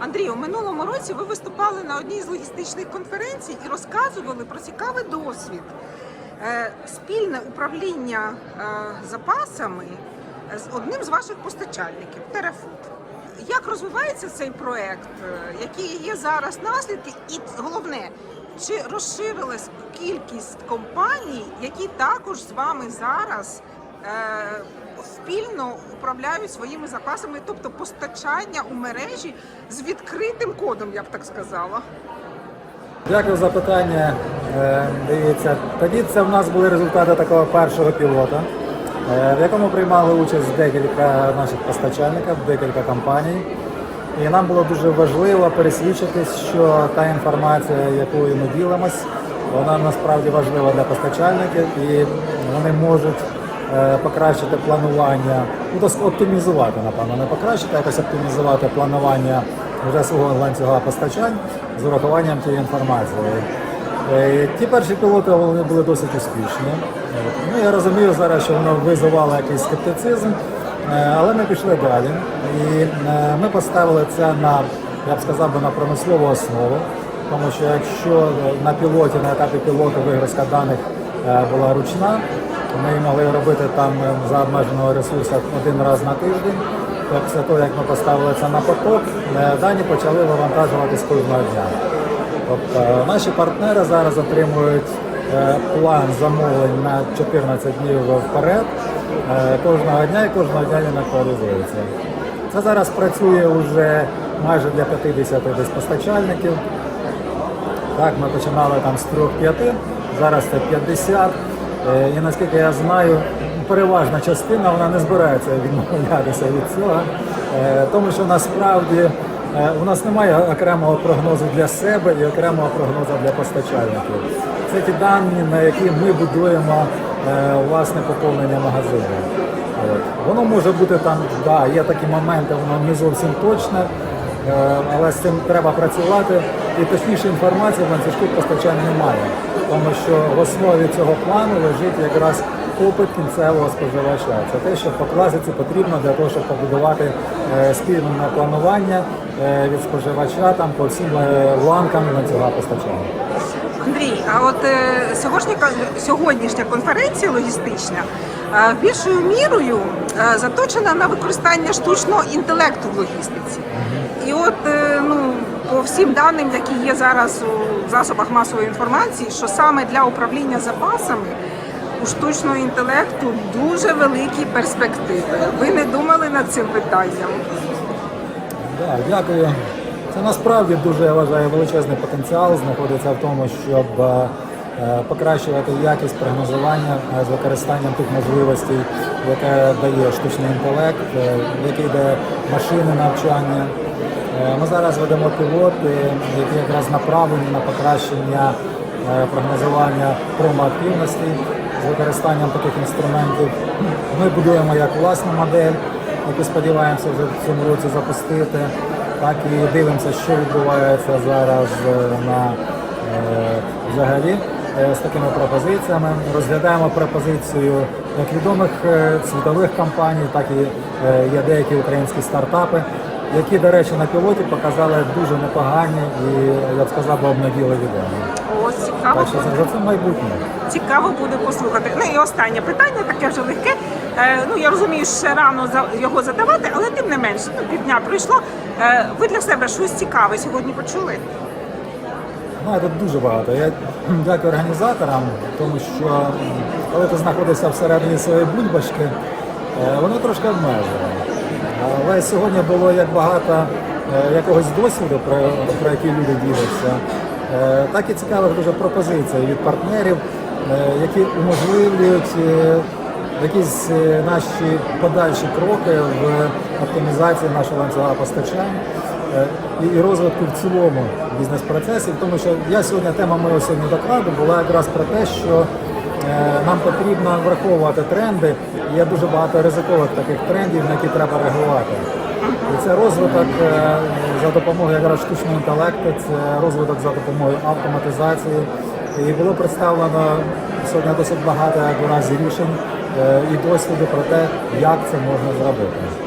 Андрій, у минулому році ви виступали на одній з логістичних конференцій і розказували про цікавий досвід. Е, Спільне управління е, запасами з одним з ваших постачальників Терефуд. Як розвивається цей проект? Е, Які є зараз наслідки? І головне, чи розширилась кількість компаній, які також з вами зараз спільно управляють своїми запасами, тобто постачання у мережі з відкритим кодом, я б так сказала. Дякую за питання. Е, Дивіться, тоді це в нас були результати такого першого пілота, е, в якому приймали участь декілька наших постачальників, декілька компаній. І нам було дуже важливо пересвідчитись, що та інформація, якою ми ділимось, вона насправді важлива для постачальників і вони можуть покращити планування, ну тобто оптимізувати, напевно, не покращити, а якось оптимізувати планування вже свого ланцюга постачань з урахуванням тієї інформації. Е, Ті перші пілоти вони були досить успішні. Ну, я розумію зараз, що воно визивало якийсь скептицизм, е, але ми пішли далі. І е, ми поставили це на, я б сказав би, на промислову основу. Тому що якщо на пілоті, на етапі пілоту вигрузка даних е, була ручна, ми могли робити там е, за обмеженого ресурсу один раз на тиждень. Після того, як ми поставили це на поток, е, дані почали вивантажуватись кожного дня. Тобто е, наші партнери зараз отримують план замовлень на 14 днів вперед кожного дня і кожного дня він актуалізується. Це зараз працює вже майже для 50 десь постачальників. Так, ми починали там з 3-5, зараз це 50. Е, І наскільки я знаю, переважна частина вона не збирається відмовлятися від цього, Е, тому що насправді е, у нас немає окремого прогнозу для себе і окремого прогнозу для постачальників. Це ті дані, на які ми будуємо власне поповнення магазину. Воно може бути там, да, є такі моменти, воно не зовсім точне, але з цим треба працювати. І точніше інформації ланцюжку постачання немає, тому що в основі цього плану лежить якраз попит кінцевого споживача. Це те, що по класиці потрібно для того, щоб побудувати е, спільне планування е, від споживача там по всім е, ланкам ланцюга постачання. Андрій, а от сьогодні, сьогоднішня конференція логістична більшою мірою заточена на використання штучного інтелекту в логістиці. І от ну, по всім даним, які є зараз у засобах масової інформації, що саме для управління запасами у штучного інтелекту дуже великі перспективи. Ви не думали над цим питанням? Да, дякую. Це насправді дуже я вважаю величезний потенціал знаходиться в тому, щоб е, е, покращувати якість прогнозування е, з використанням тих можливостей, яке дає штучний інтелект, який дає машини навчання. Ми зараз ведемо пілоти, які якраз направлені на покращення е, прогнозування промоактивності з використанням таких інструментів. Ми будуємо як власну модель, яку сподіваємося вже в цьому році запустити, так і дивимося, що відбувається зараз е, на е, взагалі з такими пропозиціями. Розглядаємо пропозицію як відомих світових компаній, так і є деякі українські стартапи, які, до речі, на пілоті показали дуже непогані і я б сказав, обнаділи відомі. Ось цікаво. Так що за це майбутнє. Цікаво буде послухати. Ну і останнє питання, таке вже легке. Е, ну я розумію, ще рано за- його задавати, але тим не менше, ну, півдня пройшло. Е, ви для себе щось цікаве сьогодні почули? Знаєте, дуже багато. Я дякую організаторам, тому що м, коли ти знаходишся всередині своєї бульбашки, воно трошки обмежує. Але сьогодні було як багато е, якогось досвіду, про, про який люди діляться, е, так і цікавих дуже пропозицій від партнерів, е, які уможливлюють е, якісь е, наші подальші кроки в оптимізації нашого ланцюга постачань е, і- розвитку в цілому бізнес-процесів. Тому що я сьогодні тема мого сьогодні докладу була якраз про те, що е, нам потрібно враховувати тренди. Є дуже багато ризикових таких трендів, на які треба реагувати. І це розвиток е, за допомогою якраз штучного інтелекту, це розвиток за допомогою автоматизації. І було представлено сьогодні досить багато якраз рішень е, і досвіду про те, як це можна зробити.